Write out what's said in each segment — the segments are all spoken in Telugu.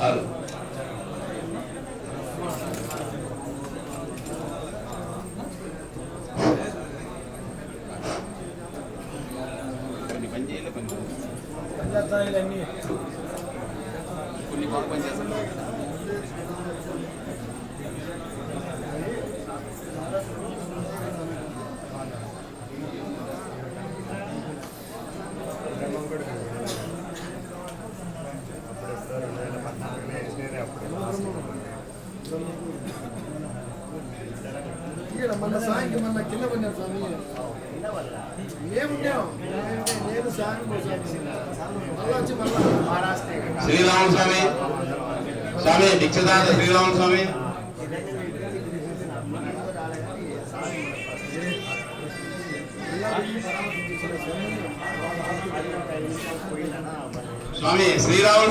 ఆరు కొన్ని పని చేయలే కొన్ని పంచాయతీలన్నీ కొన్ని బాగా పని చేస్తాను ఇక్కడ మన సాయంకి మన కింద పడినారు స్వామి ఏమున్నాం నేను సాయం మళ్ళా వచ్చి మళ్ళా శ్రీరామ స్వామి స్వామి దీక్షదాత శ్రీరామ స్వామి స్వామి శ్రీరాములు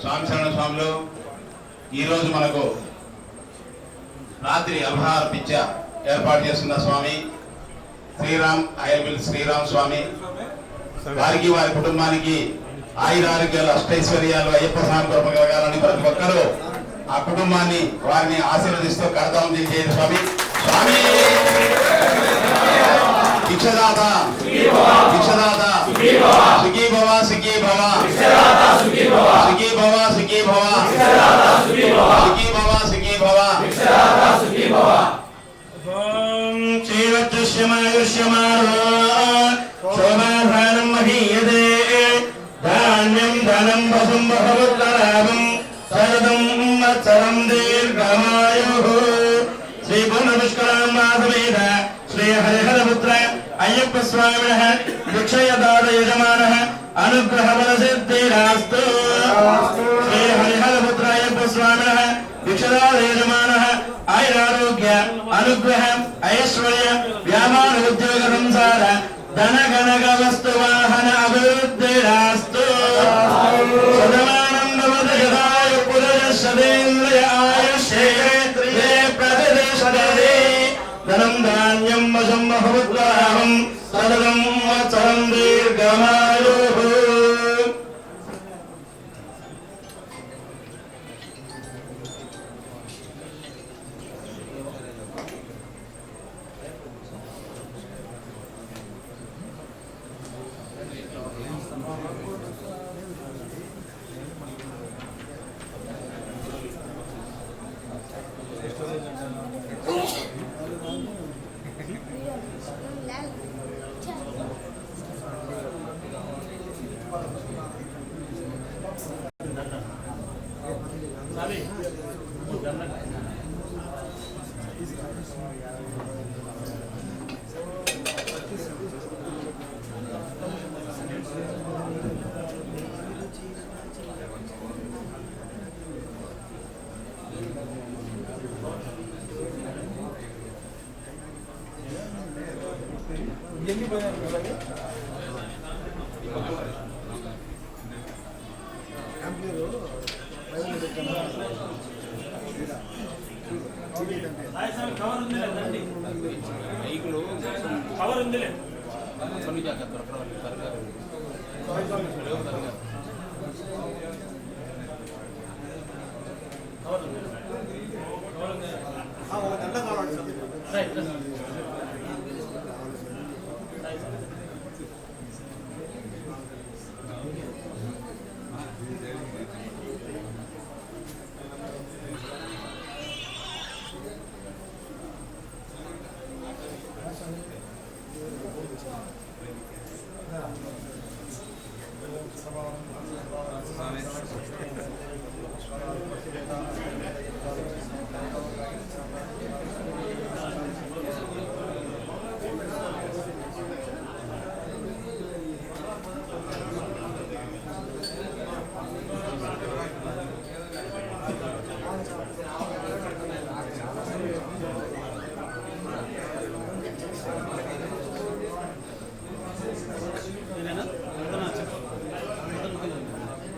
స్వామి శరణ స్వాములు ఈరోజు మనకు రాత్రి అల్హార పిచ్చ ఏర్పాటు చేస్తున్న స్వామి శ్రీరామ్ అయ్యబిల్ శ్రీరామ్ స్వామి వారికి వారి కుటుంబానికి ఆయురారోగ్యాలు అష్టైశ్వర్యాలు అయ్యప్ప స్వామి కృప కలగాలని ప్రతి ఒక్కరూ ఆ కుటుంబాన్ని వారిని ఆశీర్వదిస్తూ కడతాం చేయండి స్వామి. స్వామి! దీక్షదాత! దీక్షదాత! సుఖీ భవ సుఖీ భవ సుఖీ భవ సుఖీ భవ సుఖీ భవ సుఖీ భవ ఓం శ్రీవత్స్యమాయుష్యమారో శోభాధానం మహీయతే. ధాన్యం ధనం వసుం బహుత్తరాభం సరదం స్వామిన భిక్షయదాత యజమాన అనుగ్రహ బల సిద్ధిరాస్తు శ్రీ హరిహరపుత్ర అయ్యప్ప స్వామిన భిక్షదాత యజమాన ఆయురారోగ్య అనుగ్రహ ఐశ్వర్య వ్యాపార ఉద్యోగ సంసార ధన గణక వస్తు వాహన అభివృద్ధిరాస్తు సదమానం ఎన్ని పోయినారు ఇలాగే? కంపెనీలు రైలు ఎక్కడ? ఈడ. టికెట్ అంటే. కవర్ ఉందిలే ఆ, ఒక దండ కావాలి సార్.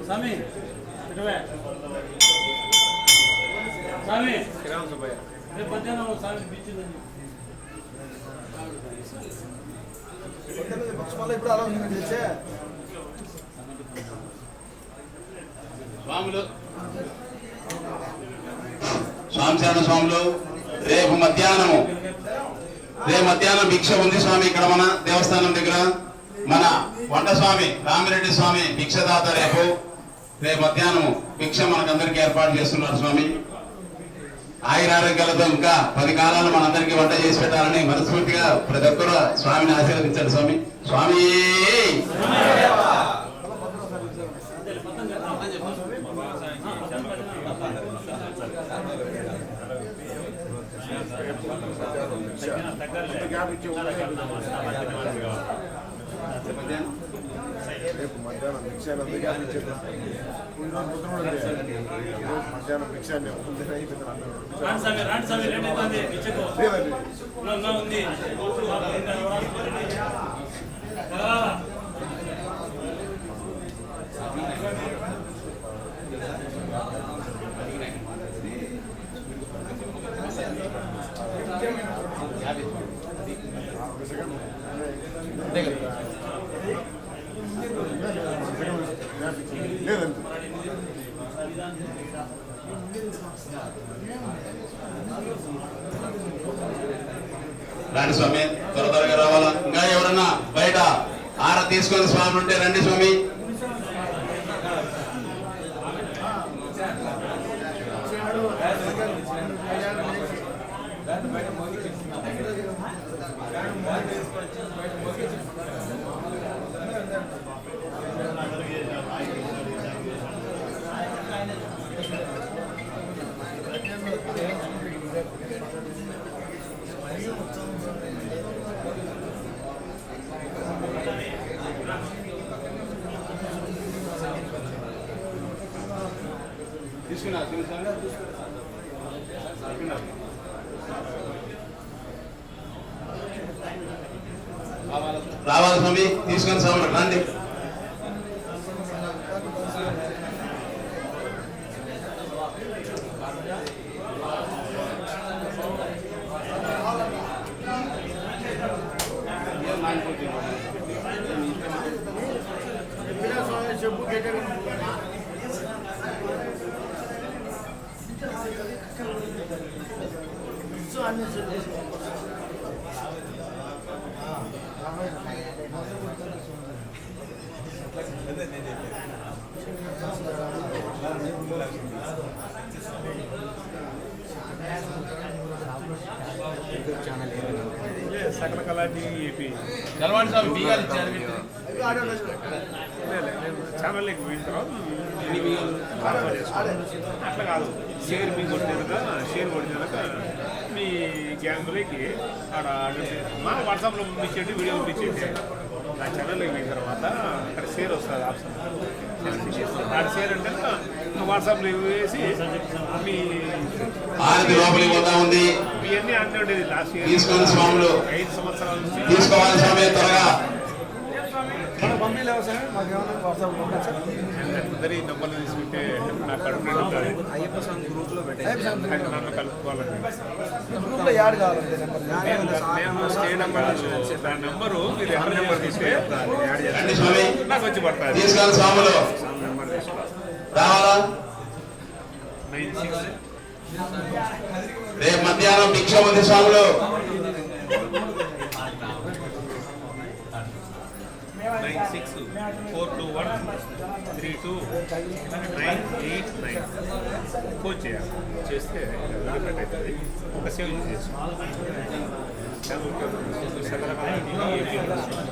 స్వామి ఇటువే స్వామి శ్రీరామ్ సుబ్బయ్య రేపు మధ్యాహ్నం స్వామి పిచ్చిందని పొద్దున్నే బుక్స్ మళ్ళీ ఇప్పుడు అలౌన్స్మెంట్ స్వామి స్వాములు. స్వామిశాన స్వాములు రేపు మధ్యాహ్నము. రేపు మధ్యాహ్నం భిక్ష ఉంది స్వామి ఇక్కడ మన దేవస్థానం దగ్గర. మన వంట స్వామి రామిరెడ్డి స్వామి భిక్షదాత రేపు. రేపు మధ్యాహ్నం భిక్ష మనకందరికి ఏర్పాటు చేస్తున్నారు స్వామి. ఆయన ఆరోగ్యాలతో ఇంకా పది కాలాలు మనందరికీ వంట చేసి పెట్టాలని మనస్ఫూర్తిగా ప్రతి ఒక్కరూ స్వామిని ఆశీర్వదించారు స్వామి. స్వామి! రేపు మధ్యాహ్నం భిక్షాన్ని అందరికీ అందించేద్దాం. మధ్యాహ్నం భిక్షాన్ని ముందే అయిపోయింది రాండి స్వామి రాండి స్వామి లేట్ అవుతుంది పిచ్చకు లేదండి ఇంకా ఇంకా ఉంది రా. లేదండి రండి స్వామి త్వర త్వరగా రావాలా ఇంకా ఎవరన్నా బయట ఆర తీసుకొని ఉంటే రండి స్వామి. రావాలి స్వామి తీసుకుని స్వామి రండి. సకల కళాజీ ఏపీ గెలవాడి స్వామి బీగాలు ఇచ్చారు ఛానల్ లేక పోయిన తర్వాత అట్లా కాదు. షేర్ మీ కొట్టినాక షేర్ కొట్టినాక మీ గ్యాంగ్లోకి ఆడ చే- మా వాట్సాప్లో పంపించండి వీడియో పంపించండి. నా ఛానల్లోకి పోయిన తర్వాత అక్కడ షేర్ వస్తుంది ఆప్షన్. ఆడ షేర్ అంటే వాట్సాప్లో వేసి మీ ఆరతి లోపలికి పోతా ఉంది. ఇవన్నీ ఉండేది. లాస్ట్ ఇయర్ ఐదు సంవత్సరాల నుంచి తీసుకోవాలి సార్ మాకు ఏమైనా వాట్సాప్ తీసుకుంటే అయ్యప్ప స్వామి గ్రూప్లో గ్రూప్లో యాడ్ కావాలంటే నెంబర్ నెంబర్ నెంబరు మీరు ఎవరి నాకు వచ్చి రేపు మధ్యాహ్నం భిక్ష ఉంది స్వాములు nine six four two one three two nine eight nine. Phone చేయాలి. చేస్తే లిమిట్ అవుతుంది ఒక సేవ్ చేసి చేసుకో ఇంగ్లీష్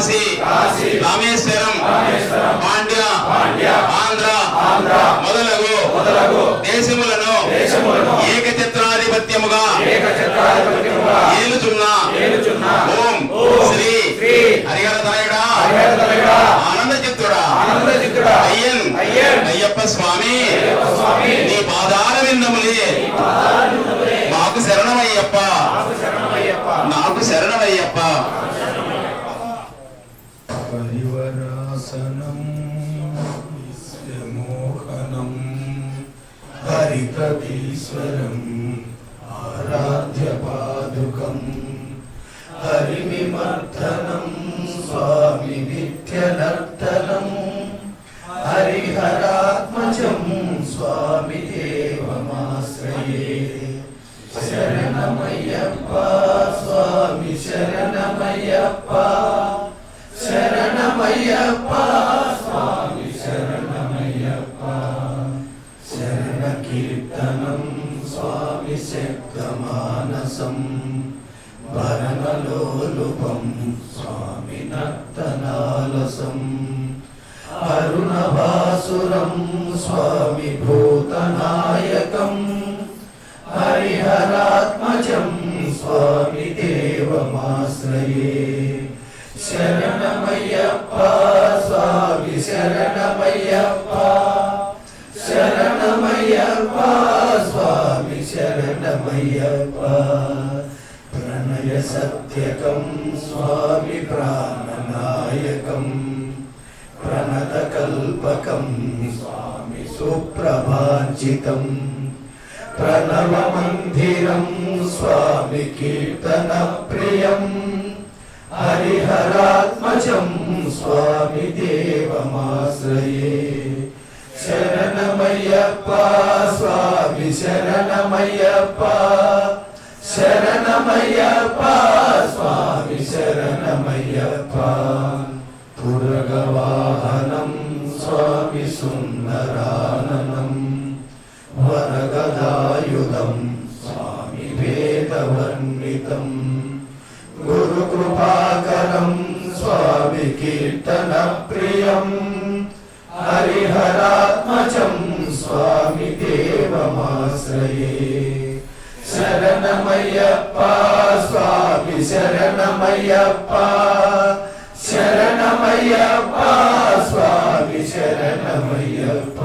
కాశీ రామేశ్వరం పాండ్య ఆంధ్ర మొదలగు దేశములను ఏకఛత్రాధిపత్యముగా ఏలుచున్న ఓం శ్రీ హరిహర తనయుడా ఆనంద చిత్తుడా అయ్యన్ అయ్యప్ప స్వామి నీ పాదాల విందములే हरिकपीश्वरम् आराध्यपादुकम् हरिविमर्दनम् स्वामि विद्यनर्दनम् हरिहरात्मजम् स्वामि एवमाश्रये शरणमय्यप्पा स्वामि शरणमय्यप्पा। స్వామి భూతనాయకం హరిహరాత్మజం స్వామి దేవమాశ్రయే శరణమయ్యప్ప స్వామి శరణమయ్యప్ప శరణమయ్యప్ప స్వామి శరణమయ్యప్ప ప్రణయ సత్యకం స్వామి సుప్రభాజితం ప్రణవమందిరం స్వామి కీర్తన ప్రియం హరిహరాత్మజం స్వామి దేవమాశ్రయే శరణమయ్యప్ప స్వామి శరణమయ్యప్ప శరణమయ్యప్ప స్వామి శరణమయ్యప్ప ప్రియం హరిహరాత్మజం స్వామి దేవమాశ్రయే శరణమయ్యప్ప స్వామి శరణమయ్యప్ప శరణమయ్యప్ప స్వామి శరణమయ్యప్ప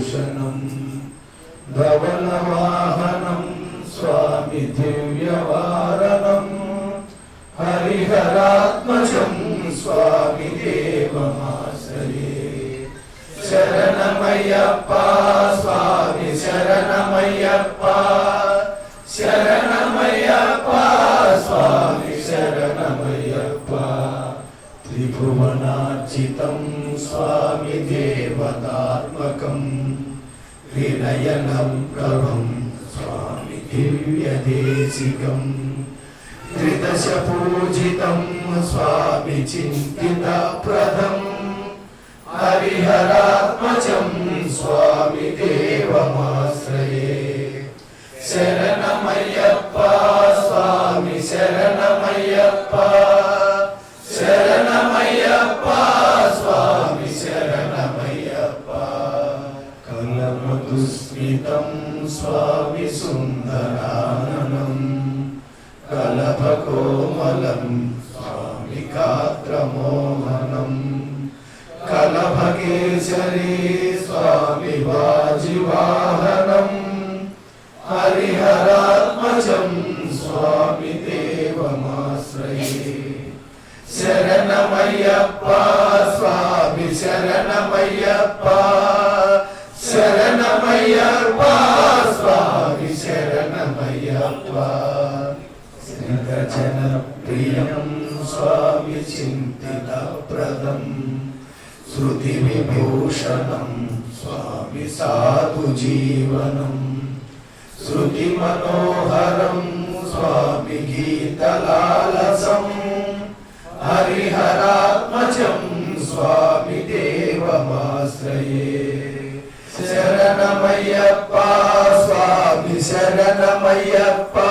భూతిభూషణం ధవలవాహనం స్వామి దివ్యవారణం హరిహరాత్మజం స్వామి దేవమాశ్రయే శరణమయ్యప్ప స్వామి శరణమయ్యప్ప శరణమయ్యప్ప భువనార్చితం స్వామి దేవతాత్మకం వినయనం ప్రభం స్వామి దివ్యదేశికం త్రిదశ పూజితం స్వామి చింతిత ప్రదం హరిహరాత్మజం స్వామి దేవమాశ్రయే శరణమయ్యప్ప స్వామి శరణమయ్యప్ప కలమధుస్మితం స్వామి సుందరాననం కలభకోమలం స్వామి కాత్రమోహనం కలభకేశరీ స్వామి వాజివాహనం హరిహరాత్మజం जन प्रिय स्वामी चिंतित प्रदम श्रुति जनप्रियं स्वामिचिन्तितप्रदं। श्रुतिविभूषणं स्वामि साधुजीवनं श्रुतिमनोहरं स्वामि गीतलालसं हरिहरात्मजं स्वामि देवमाश्रये शरणमय्यप्पा स्वामि शरणमय्यप्पा